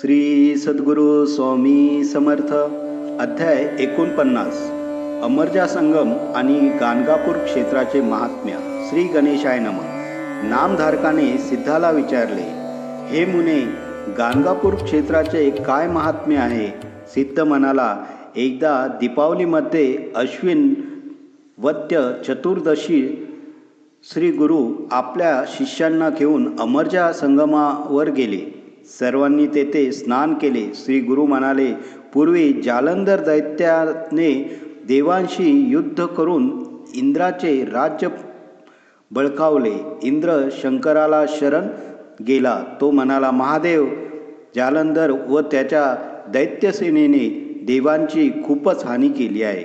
श्री सद्गुरू स्वामी समर्थ अध्याय एकोणपन्नास. अमरजा संगम आणि गाणगापूर क्षेत्राचे महात्म्य श्री गणेशाय नम. नामधारकाने सिद्धाला विचारले हे मुने गाणगापूर क्षेत्राचे काय महात्म्य आहे? सिद्ध म्हणाला एकदा दीपावलीमध्ये अश्विन वद्य चतुर्दशी श्री गुरु आपल्या शिष्यांना घेऊन अमरजा संगमावर गेले. सर्वांनी तेथे स्नान केले. श्री गुरु म्हणाले पूर्वी जालंधर दैत्याने देवांशी युद्ध करून इंद्राचे राज्य बळकावले. इंद्र शंकराला शरण गेला. तो म्हणाला महादेव जालंधर व त्याच्या दैत्यसेनेने देवांची खूपच हानी केली आहे.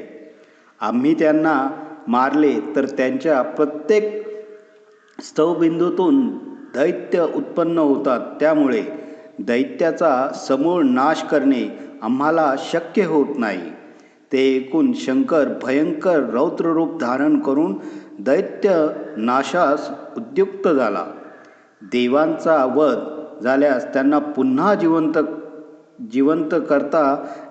आम्ही त्यांना मारले तर त्यांच्या प्रत्येक स्तवबिंदूतून दैत्य उत्पन्न होतात. त्यामुळे दैत्याचा समूळ नाश करणे आम्हाला शक्य होत नाही. ते ऐकून शंकर भयंकर रौद्ररूप धारण करून दैत्य नाशास उद्युक्त झाला. देवांचा वध झाल्यास त्यांना पुन्हा जिवंत जिवंत करता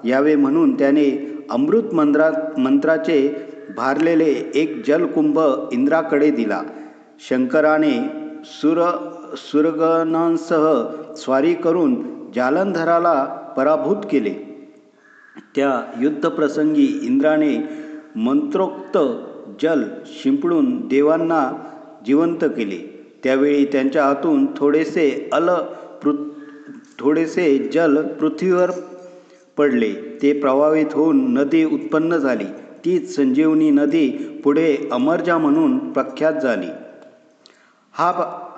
यावे म्हणून त्याने अमृत मंत्रा मंत्राचे भारलेले एक जलकुंभ इंद्राकडे दिला. शंकराने सुर सुरगणांसह स्वारी करून जालंधराला पराभूत केले. त्या युद्धप्रसंगी इंद्राने मंत्रोक्त जल शिंपडून देवांना जिवंत केले. त्यावेळी त्यांच्या हातून थोडेसे अल पृ थोडेसे जल पृथ्वीवर पडले. ते प्रभावित होऊन नदी उत्पन्न झाली. तीच संजीवनी नदी पुढे अमरजा म्हणून प्रख्यात झाली. हा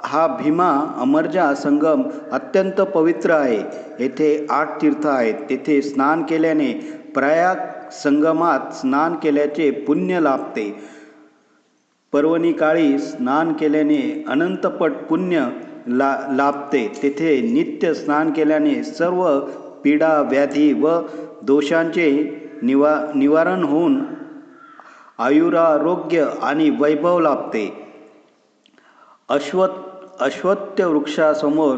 हा भीमा अमरजा संगम अत्यंत पवित्र आहे. येथे आठ तीर्थ आहेत. तेथे स्नान केल्याने प्रयाग संगमात स्नान केल्याचे पुण्य लाभते. पर्वणी काळी स्नान केल्याने अनंतपट पुण्य ला लाभते. तेथे नित्य स्नान केल्याने सर्व पीडा व्याधी व दोषांचे निवा निवारण होऊन आयुरारोग्य आणि वैभव लाभते. अश्वत अश्वत्थ वृक्षासमोर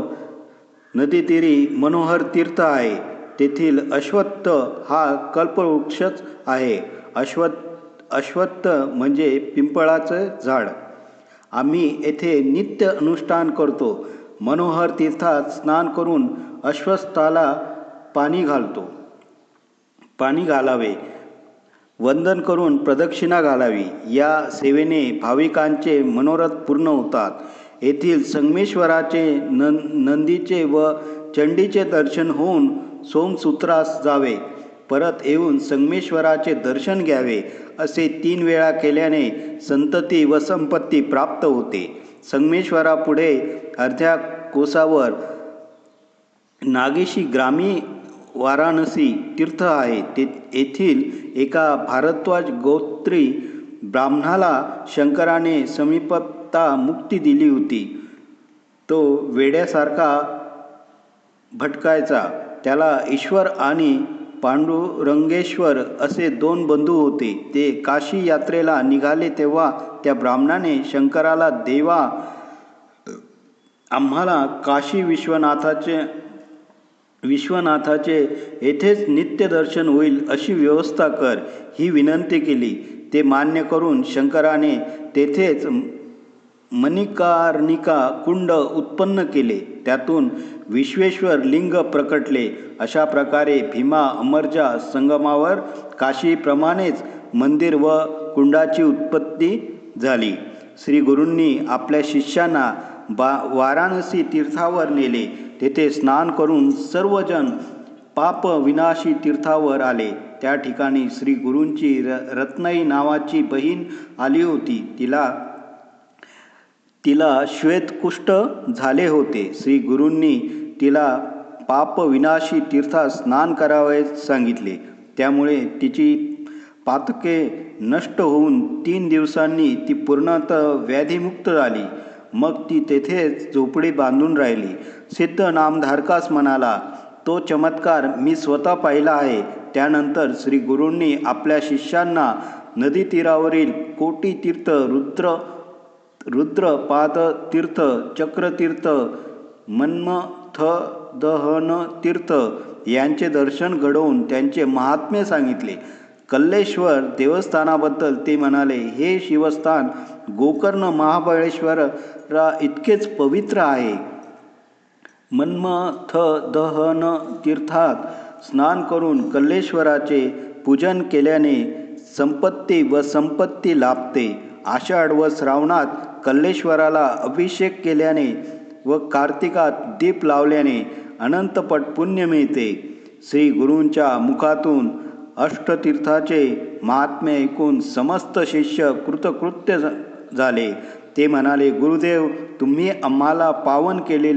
नदीतीरी मनोहर तीर्थ आहे. तेथील अश्वत्थ हा कल्पवृक्षच आहे. अश्वत् अश्वत्थ म्हणजे पिंपळाचं झाड. आम्ही येथे नित्य अनुष्ठान करतो. मनोहर तीर्थात स्नान करून अश्वस्थाला पाणी घालतो. पाणी घालावे. वंदन करून प्रदक्षिणा घालावी. या सेवेने भाविकांचे मनोरथ पूर्ण होतात. येथील संगमेश्वराचे नं नंदीचे व चंडीचे दर्शन होऊन सोमसूत्रास जावे. परत येऊन संगमेश्वराचे दर्शन घ्यावे असे तीन वेळा केल्याने संतती व संपत्ती प्राप्त होते. संगमेश्वरापुढे अर्ध्या कोसावर नागेशी ग्रामी वाराणसी तीर्थ आहे. ते येथील एका भारद्वाज गोत्री ब्राह्मणाला शंकराने समीपता मुक्ती दिली होती. तो वेड्यासारखा भटकायचा. त्याला ईश्वर आणि पांडुरंगेश्वर असे दोन बंधू होते. ते काशी यात्रेला निघाले तेव्हा त्या ब्राह्मणाने शंकराला देवा आम्हाला काशी विश्वनाथाचे विश्वनाथाचे येथेच नित्यदर्शन होईल अशी व्यवस्था कर ही विनंती केली. ते मान्य करून शंकराने तेथेच मणिकार्णिका कुंड उत्पन्न केले. त्यातून विश्वेश्वर लिंग प्रकटले. अशा प्रकारे भीमा अमरजा संगमावर काशीप्रमाणेच मंदिर व कुंडाची उत्पत्ती झाली. श्री गुरूंनी आपल्या शिष्यांना बा वाराणसी तीर्थावर नेले. तेथे स्नान करून सर्वजण पाप विनाशी तीर्थावर आले. त्या ठिकाणी श्री गुरूंची र रत्नाई नावाची बहीण आली होती. तिला तिला श्वेतकुष्ठ झाले होते. श्री गुरूंनी तिला पाप विनाशी तीर्थात स्नान करावे सांगितले. त्यामुळे तिची पातके नष्ट होऊन तीन दिवसांनी ती पूर्णतः व्याधीमुक्त झाली. मग ती तेथेच झोपडी बांधून राहिली. सिद्ध नामधारकास म्हणाला तो चमत्कार मी स्वतः पाहिला आहे. त्यानंतर श्री गुरूंनी आपल्या शिष्यांना नदी तीरावरील कोटी तीर्थ रुद्र रुद्र पाद तीर्थ चक्रतीर्थ मन्मथ दहन तीर्थ यांचे दर्शन घडवून त्यांचे महात्म्य सांगितले. कल्लेश्वर देवस्थानाबद्दल ते म्हणाले हे शिवस्थान गोकर्ण महाबळेश्वरा इतकेच पवित्र आहे. मन्मथ दहन तीर्थात स्नान करून कल्लेश्वराचे पूजन केल्याने संपत्ती व संपत्ती लाभते. आषाढ व श्रावणात कल्लेश्वराला अभिषेक केल्याने व कार्तिकात दीप लावल्याने अनंतपट पुण्य मिळते. श्री गुरूंच्या मुखातून अष्टतीर्थाचे महात्म्य ऐकून समस्त शिष्य कृतकृत्य झाले. ते म्हणाले गुरुदेव तुम्ही आम्हाला पावन केले